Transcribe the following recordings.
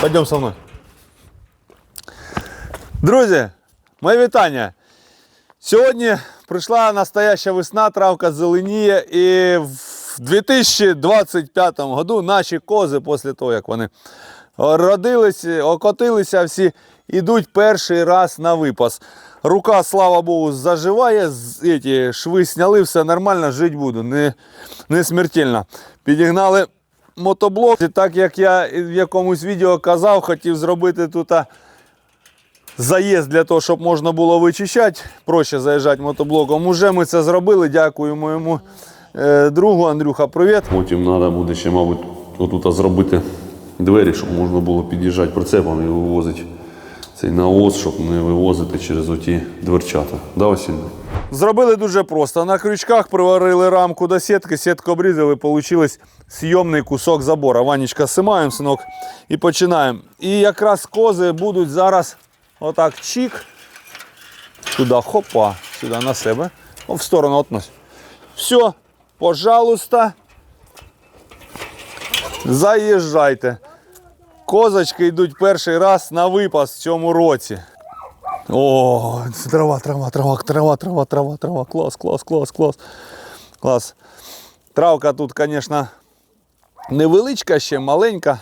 Пойдем со мною. Друзі, моє вітання. Сьогодні прийшла настояща весна, травка зеленіє, і в 2025 году наші кози, після того, як вони родилися, окотилися всі, йдуть перший раз на випас. Рука, слава Богу, заживає, эти, шви сняли, все нормально, жити буду, не, не смертельно. Підігнали мотоблок. І так як я в якомусь відео казав, хотів зробити тут заїзд для того, щоб можна було вичищати, проще заїжджати мотоблоком. Уже ми це зробили. Дякую моєму е, другу Андрюха. Привіт. Потім треба буде ще, мабуть, отут зробити двері, щоб можна було під'їжджати прицепом і вивозити цей навоз, щоб не вивозити через оті дверчата. Да, Василь? Зробили дуже просто. На крючках приварили рамку до сітки, сітку обрізали, вийшов зйомний кусок забора. Ванечка, симаємо, синок, і починаємо. І якраз кози будуть зараз отак чик. Туди, хопа, сюди на себе. О, в сторону относь. Все, пожалуйста. Заїжджайте. Козочки йдуть перший раз на випас в цьому році. О, трава, трава, трава, трава, трава, трава, трава. Клас, клас, клас, клас. Клас. Травка тут, звісно, невеличка ще, маленька.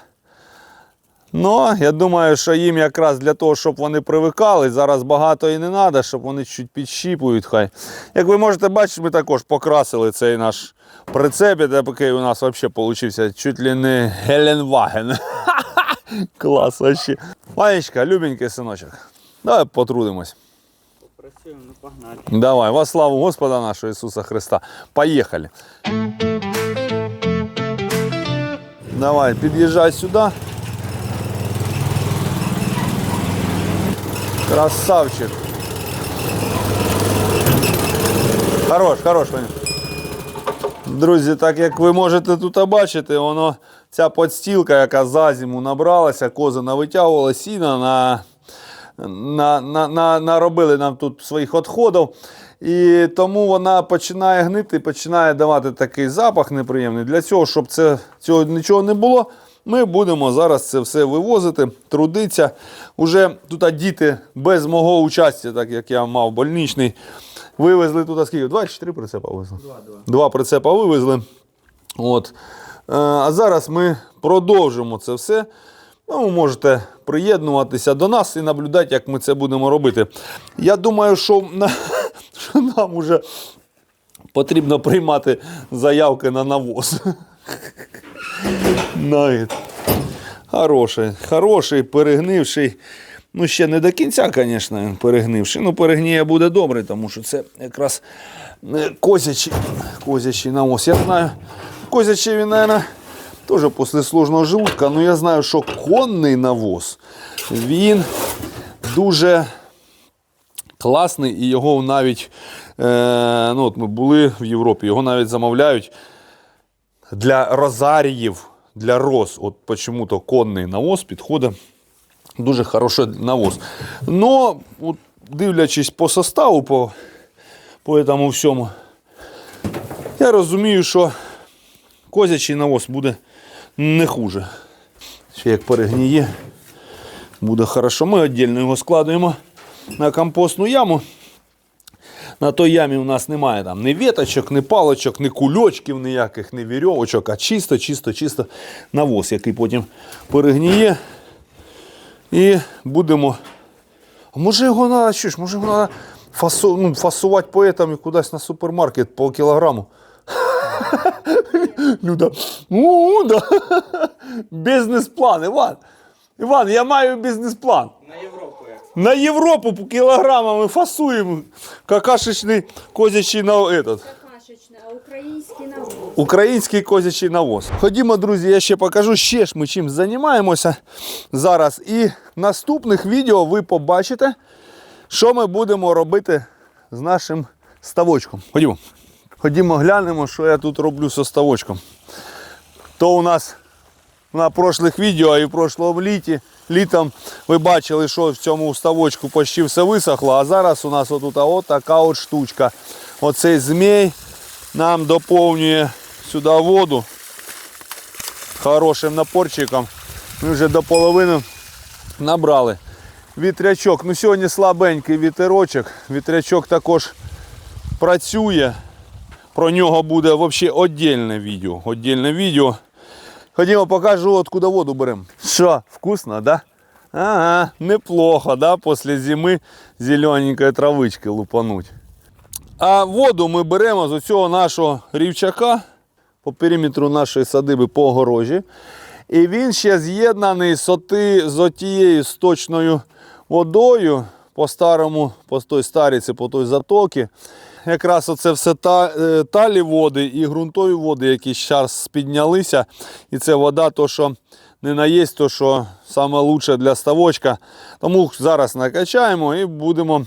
Ну, я думаю, що їм якраз для того, щоб вони привикали, зараз багато і не треба, щоб вони чуть підщіпують хай. Як ви можете бачити, ми також покрасили цей наш прицеп, такий у нас взагалі вийшов чуть ли не Геленваген. Клас вообще. Ванечка, любенький синочок. Давай потрудимось. Працюємо, ну погнали. Давай, во славу Господа нашого Ісуса Христа. Поїхали. Давай, під'їжджай сюди. Красавчик. Хорош, хорош, Ваня. Друзі, так як ви можете тут бачити, воно ця подстілка, яка за зиму набралася, кози навитягувала сіна на, на, на, на, наробили нам тут своїх відходів. І тому вона починає гнити, починає давати такий запах неприємний. Для цього, щоб це, цього нічого не було, ми будемо зараз це все вивозити, трудитися. Уже тут діти без мого участя, так як я мав больничний, вивезли тут скільки? Два чи чотири прицепа вивезли? Два-два. Два прицепа вивезли. От. Е, А зараз ми продовжимо це все. Ну, ви можете приєднуватися до нас і наблюдати, як ми це будемо робити. Я думаю, що, на, що нам вже потрібно приймати заявки на навоз. Хороший, хороший, перегнивший. Ну, ще не до кінця, звісно, він перегнивший. Ну, перегніє буде добре, тому що це якраз е, козячий, козячий навоз. Я знаю, козячий він, мабуть, теж після сложного желудка, але я знаю, що конний навоз, він дуже класний і його навіть, е, ну, от ми були в Європі, його навіть замовляють для розаріїв, для роз. От почему-то конний навоз підходить дуже хороший навоз. Но, от, дивлячись по составу, по, по этому всьому, я розумію, що козячий навоз буде не хуже. Ще як перегніє, буде хорошо. Ми віддільно його складуємо на компостну яму. На той ямі у нас немає там ні веточок, ні палочок, ні кульочків ніяких, ні вірьовочок, а чисто, чисто, чисто навоз, який потім перегніє. І будемо. Може його треба, що ж, може його треба фасу, ну, фасувати поетам і кудись на супермаркет по кілограму. Люда. У, да. Бізнес-план, Іван. Іван, я маю бізнес-план. На Європу. На Європу по кілограмам фасуємо какашечний козячий на этот. А український навоз. Український козячий навоз. Ходімо, друзі, я ще покажу ще ж ми чим займаємося зараз. І в наступних відео ви побачите, що ми будемо робити з нашим ставочком. Ходімо. Ходімо, глянемо, що я тут роблю з ставочком. То у нас на прошлих відео і в прошлому літі, літом ви бачили, що в цьому ставочку почти все висохло, а зараз у нас отут от така от штучка. Оцей змій нам доповнює сюди воду хорошим напорчиком. Ми вже до половини набрали. Вітрячок. Ну сьогодні слабенький вітерочок. Вітрячок також працює. Про нього буде взагалі віддільне відео. Віддільне відео. Ходімо, покажу, откуда воду беремо. Що, вкусно, да? Ага, неплохо, да, після зими зелененької травички лупануть. А воду ми беремо з цього нашого рівчака по периметру нашої садиби по огорожі. І він ще з'єднаний з, оти, з отією сточною водою по старому, по той старіці, по той затоки. Якраз оце все та, е, талі води і ґрунтові води, які зараз піднялися. І це вода, то, що не наєсть, то що саме лучше для ставочка. Тому зараз накачаємо і будемо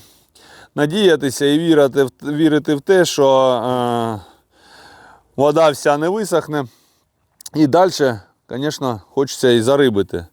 надіятися і вірити, вірити в те, що е, вода вся не висохне. І далі, звісно, хочеться і зарибити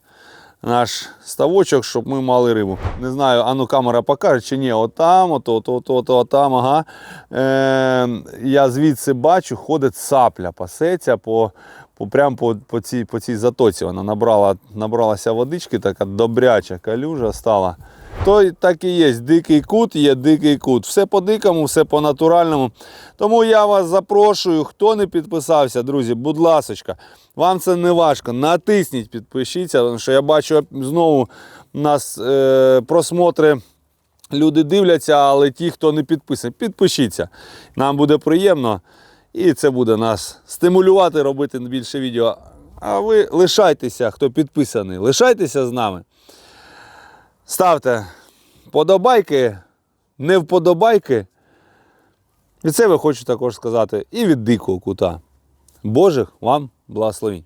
наш ставочок, щоб ми мали рибу. Не знаю, а ну камера покаже чи ні. Отам, от, от, от, от, от там, ага. Е, я звідси бачу, ходить сапля, пасеться по, по, прям по, по, цій, по цій затоці. Вона набрала, набралася водички, така добряча калюжа стала. То так і є. Дикий кут є дикий кут. Все по-дикому, все по-натуральному. Тому я вас запрошую, хто не підписався, друзі, будь ласочка, вам це не важко. Натисніть, підпишіться, тому що я бачу знову нас е, просмотри. Люди дивляться, але ті, хто не підписаний, підпишіться. Нам буде приємно. І це буде нас стимулювати робити більше відео. А ви лишайтеся, хто підписаний, лишайтеся з нами. Ставте подобайки, не вподобайки. І це ви хочу також сказати і від дикого кута. Божих вам благословінь.